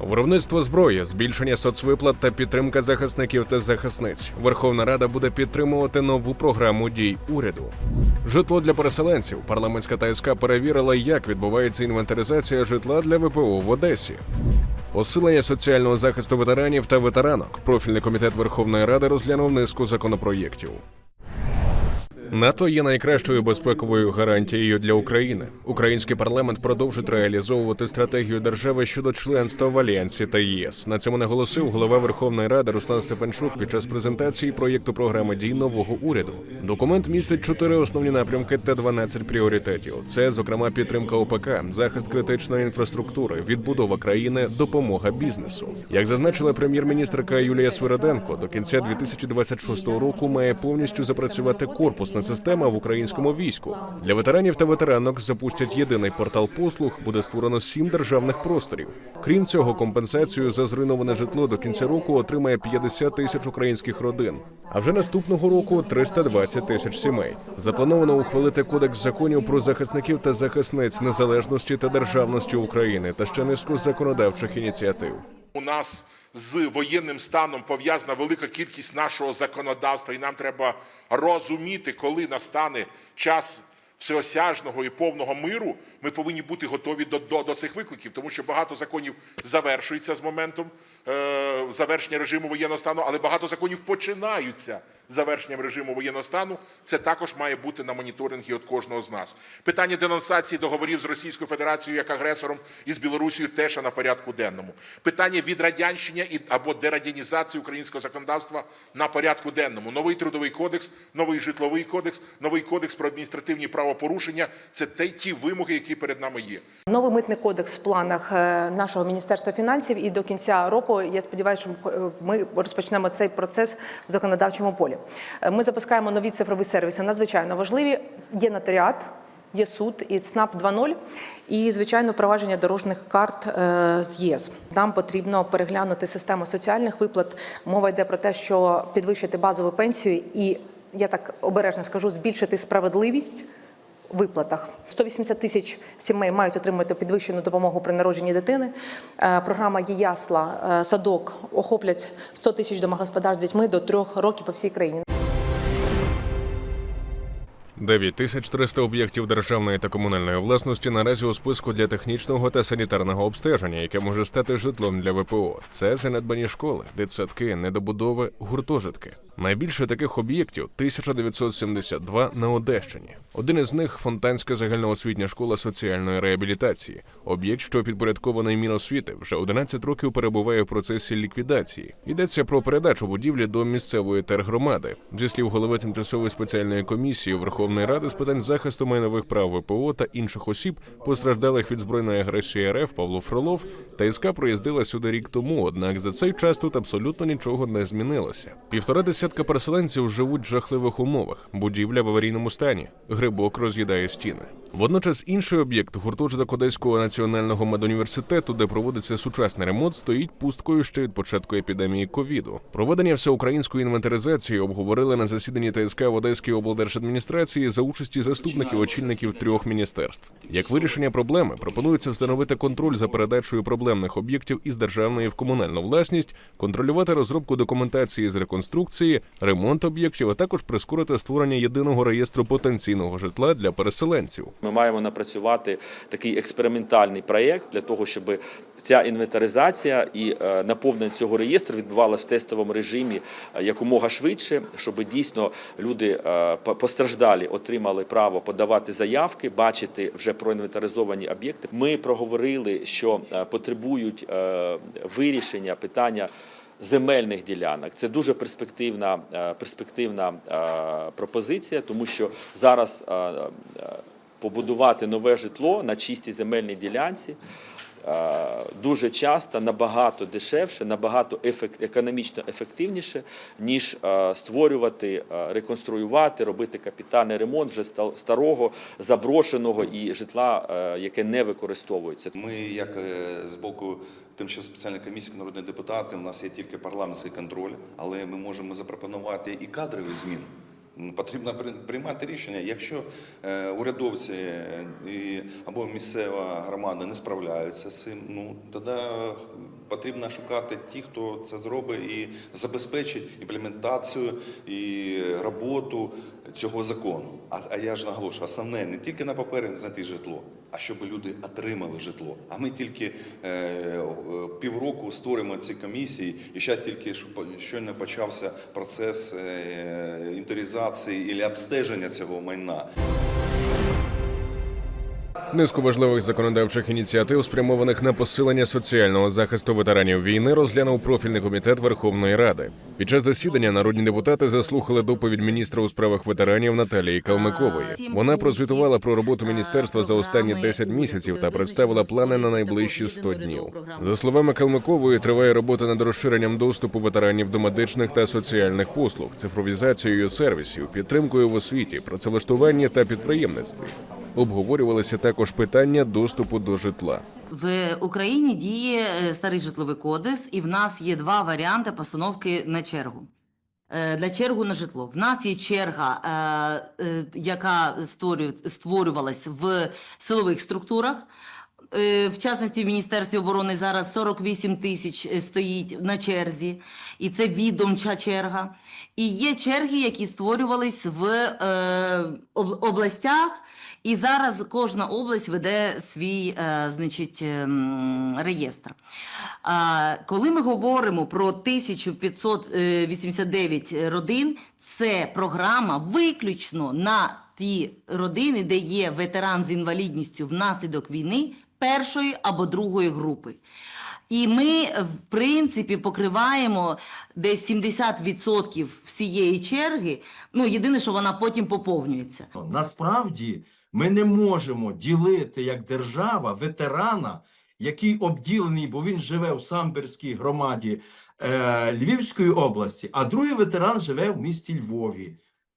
Виробництво зброї, збільшення соцвиплат та підтримка захисників та захисниць. Верховна Рада буде підтримувати нову програму дій уряду. Житло для переселенців. Парламентська ТСК перевірила, як відбувається інвентаризація житла для ВПО в Одесі. Посилення соціального захисту ветеранів та ветеранок. Профільний комітет Верховної Ради розглянув низку законопроєктів. НАТО є найкращою безпековою гарантією для України. Український парламент продовжить реалізовувати стратегію держави щодо членства в Альянсі та ЄС. На цьому наголосив голова Верховної Ради Руслан Стефанчук під час презентації проєкту програми дій нового уряду. Документ містить чотири основні напрямки та 12 пріоритетів. Це, зокрема, підтримка ОПК, захист критичної інфраструктури, відбудова країни, допомога бізнесу. Як зазначила прем'єр-міністрка Юлія Свириденко, до кінця 2026 року має повністю запрацювати корпусна система в українському війську. Для ветеранів та ветеранок запустять єдиний портал послуг. Буде створено сім державних просторів. Крім цього, компенсацію за зруйноване житло до кінця року отримає 50 тисяч українських родин. А вже наступного року 320 тисяч сімей. Заплановано ухвалити кодекс законів про захисників та захисниць незалежності та державності України та ще низку законодавчих ініціатив. У нас з воєнним станом пов'язана велика кількість нашого законодавства, і нам треба розуміти, коли настане час всеосяжного і повного миру, ми повинні бути готові до, до, до цих викликів, тому що багато законів завершується з моментом завершення режиму воєнного стану, але багато законів починаються з завершенням режиму воєнного стану. Це також має бути на моніторингі від кожного з нас. Питання денонсації договорів з Російською Федерацією як агресором і з Білорусією теж на порядку денному. Питання відрадянщення або дерадянізації українського законодавства на порядку денному. Новий трудовий кодекс, новий житловий кодекс, новий кодекс про адміністративні правопорушення це те, ті вимоги, які перед нами є. Новий митний кодекс в планах е, нашого міністерства фінансів, і до кінця року я сподіваюся, що е, ми розпочнемо цей процес в законодавчому полі. Е, Ми запускаємо нові цифрові сервіси, надзвичайно важливі. Є нотаріат. Є суд і ЦНАП 2.0, і звичайно впровадження дорожніх карт е, з ЄС. Нам потрібно переглянути систему соціальних виплат. Мова йде про те, що підвищити базову пенсію, і я так обережно скажу, збільшити справедливість виплатах. 180 тисяч сімей мають отримати підвищену допомогу при народженні дитини. Е, Програма «Єясла», е, садок охоплять 100 тисяч домогосподарств з дітьми до трьох років по всій країні. 9300 об'єктів державної та комунальної власності наразі у списку для технічного та санітарного обстеження, яке може стати житлом для ВПО. Це занедбані школи, дитсадки, недобудови, гуртожитки. Найбільше таких об'єктів 1972 на Одещині. Один із них фонтанська загальноосвітня школа соціальної реабілітації. Об'єкт, що підпорядкований Міносвіти, вже 11 років перебуває в процесі ліквідації. Йдеться про передачу будівлі до місцевої тергромади. Зі слів голови тимчасової спеціальної комісії Верховної Ради з питань захисту майнових прав ВПО та інших осіб, постраждалих від збройної агресії РФ Павло Фролов, ТСК проїздила сюди рік тому. Однак за цей час тут абсолютно нічого не змінилося. Півтора десятка переселенців живуть в жахливих умовах. Будівля в аварійному стані. Грибок роз'їдає стіни. Водночас інший об'єкт гуртожиток Одеського національного медуніверситету, де проводиться сучасний ремонт, стоїть пусткою ще від початку епідемії ковіду. Проведення всеукраїнської інвентаризації обговорили на засіданні ТСК в Одеській облдержадміністрації за участі заступників очільників трьох міністерств. Як вирішення проблеми пропонується встановити контроль за передачею проблемних об'єктів із державної в комунальну власність, контролювати розробку документації з реконструкції, ремонт об'єктів, а також прискорити створення єдиного реєстру потенційного житла для переселенців. Ми маємо напрацювати такий експериментальний проєкт для того, щоб ця інвентаризація і е, наповнення цього реєстру відбувалося в тестовому режимі е, якомога швидше, щоб дійсно люди е, по- постраждалі отримали право подавати заявки, бачити вже проінвентаризовані об'єкти. Ми проговорили, що потребують вирішення питання. Земельних ділянок це дуже перспективна, перспективна пропозиція, тому що зараз побудувати нове житло на чистій земельній ділянці дуже часто набагато дешевше, набагато ефект, економічно ефективніше, ніж створювати, реконструювати, робити капітальний ремонт вже ста- старого, заброшеного і житла, яке не використовується. Ми, як е, з боку тимчасової спеціальної комісії, народні депутати, у нас є тільки парламентський контроль, але ми можемо запропонувати і кадрові зміни. Потрібно при- приймати рішення. Якщо е, урядовці е, або місцева громада не справляються з цим, ну тоді потрібно шукати ті, хто це зробить і забезпечить імплементацію і роботу цього закону. А, а я ж наголошую, основне не тільки на папері знайти житло, а щоб люди отримали житло. А ми тільки е, е, півроку створимо ці комісії, і ще тільки щойно почався процес е, інвентаризації і обстеження цього майна. Низку важливих законодавчих ініціатив, спрямованих на посилення соціального захисту ветеранів війни, розглянув профільний комітет Верховної Ради. Під час засідання народні депутати заслухали доповідь міністра у справах ветеранів Наталії Калмикової. Вона прозвітувала про роботу міністерства за останні 10 місяців та представила плани на найближчі 100 днів. За словами Калмикової, триває робота над розширенням доступу ветеранів до медичних та соціальних послуг, цифровізацією сервісів, підтримкою в освіті, працевлаштуванні та підприємництві. Обговорювалися також питання доступу до житла. В Україні діє е, старий житловий кодекс, і в нас є два варіанти постановки на чергу. Е, Для чергу на житло. В нас є черга, е, яка створю- створювалась в силових структурах. В частності в Міністерстві оборони зараз 48 тисяч стоїть на черзі, і це відомча черга. І є черги, які створювались в областях, і зараз кожна область веде свій е, значить, ем, реєстр. Коли ми говоримо про 1589 родин, це програма виключно на ті родини, де є ветеран з інвалідністю внаслідок війни першої або другої групи. І ми, в принципі, покриваємо десь 70% всієї черги. Ну, єдине, що вона потім поповнюється. Насправді ми не можемо ділити як держава ветерана, який обділений, бо він живе в Самбірській громаді е, Львівської області, а другий ветеран живе в місті Львові,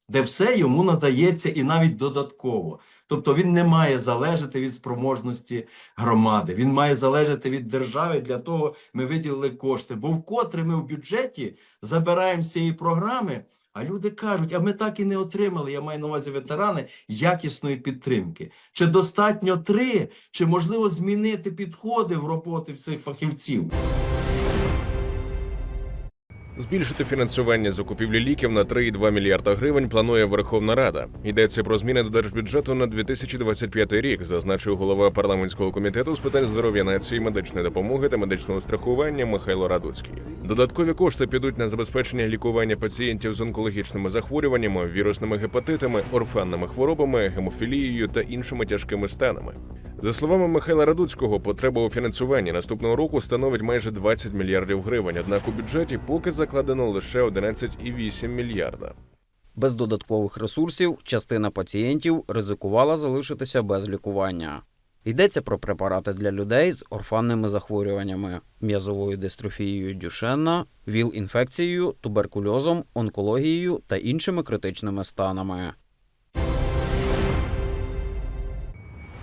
де все йому надається і навіть додатково. Тобто він не має залежати від спроможності громади, він має залежати від держави. Для того ми виділили кошти. Бо вкотре ми в бюджеті забираємо цієї програми. А люди кажуть, а ми так і не отримали, я маю на увазі ветерани, якісної підтримки. Чи достатньо три, чи можливо змінити підходи в роботи цих фахівців? Збільшити фінансування закупівлі ліків на 3,2 мільярда гривень планує Верховна Рада. Йдеться про зміни до держбюджету на 2025 рік, зазначив голова парламентського комітету з питань здоров'я нації, медичної допомоги та медичного страхування Михайло Радуцький. Додаткові кошти підуть на забезпечення лікування пацієнтів з онкологічними захворюваннями, вірусними гепатитами, орфанними хворобами, гемофілією та іншими тяжкими станами. За словами Михайла Радуцького, потреба у фінансуванні наступного року становить майже 20 мільярдів гривень. Однак у бюджеті поки закладено лише 11,8 мільярда. Без додаткових ресурсів частина пацієнтів ризикувала залишитися без лікування. Йдеться про препарати для людей з орфанними захворюваннями, м'язовою дистрофією Дюшенна, ВІЛ-інфекцією, туберкульозом, онкологією та іншими критичними станами.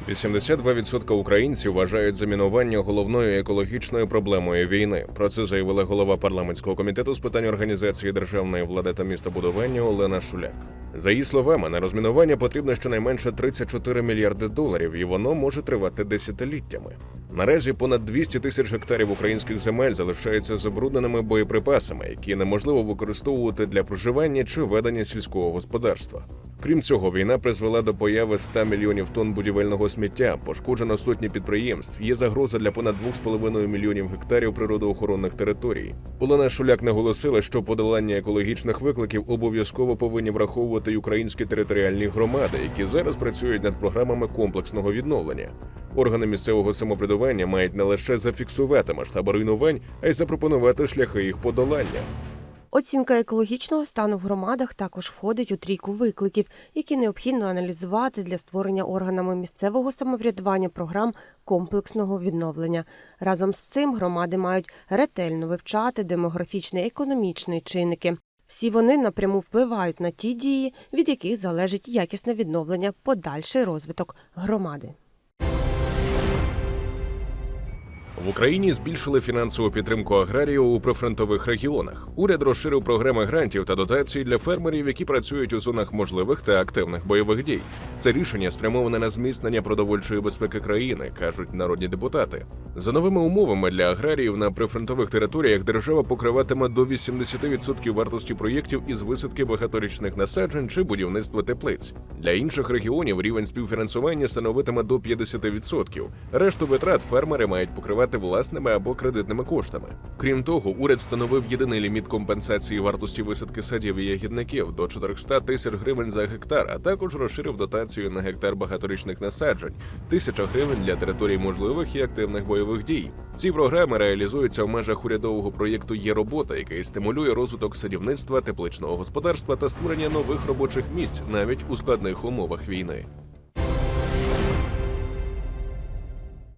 82% українців вважають замінування головною екологічною проблемою війни. Про це заявила голова парламентського комітету з питань організації державної влади та містобудування Олена Шуляк. За її словами, на розмінування потрібно щонайменше 34 мільярди доларів, і воно може тривати десятиліттями. Наразі понад 200 тисяч гектарів українських земель залишаються забрудненими боєприпасами, які неможливо використовувати для проживання чи ведення сільського господарства. Крім цього, війна призвела до появи 100 мільйонів тонн будівельного сміття, пошкоджено сотні підприємств. Є загроза для понад 2,5 мільйонів гектарів природоохоронних територій. Олена Шуляк наголосила, що подолання екологічних викликів обов'язково повинні враховувати й українські територіальні громади, які зараз працюють над програмами комплексного відновлення. Органи місцевого самоврядування мають не лише зафіксувати масштаби руйнувань, а й запропонувати шляхи їх подолання. Оцінка екологічного стану в громадах також входить у трійку викликів, які необхідно аналізувати для створення органами місцевого самоврядування програм комплексного відновлення. Разом з цим громади мають ретельно вивчати демографічні економічні чинники. Всі вони напряму впливають на ті дії, від яких залежить якісне відновлення, подальший розвиток громади. В Україні збільшили фінансову підтримку аграріїв у прифронтових регіонах. Уряд розширив програми грантів та дотацій для фермерів, які працюють у зонах можливих та активних бойових дій. Це рішення спрямоване на зміцнення продовольчої безпеки країни, кажуть народні депутати. За новими умовами для аграріїв на прифронтових територіях держава покриватиме до 80% вартості проєктів із висадки багаторічних насаджень чи будівництва теплиць. Для інших регіонів рівень співфінансування становитиме до 50%. Решту витрат фермери мають покривати власними або кредитними коштами. Крім того, уряд встановив єдиний ліміт компенсації вартості висадки садів і ягідників до 400 тисяч гривень за гектар, а також розширив дотацію на гектар багаторічних насаджень, тисяча гривень для територій можливих і активних бойових дій. Ці програми реалізуються в межах урядового проєкту Є робота, який стимулює розвиток садівництва, тепличного господарства та створення нових робочих місць навіть у складних умовах війни.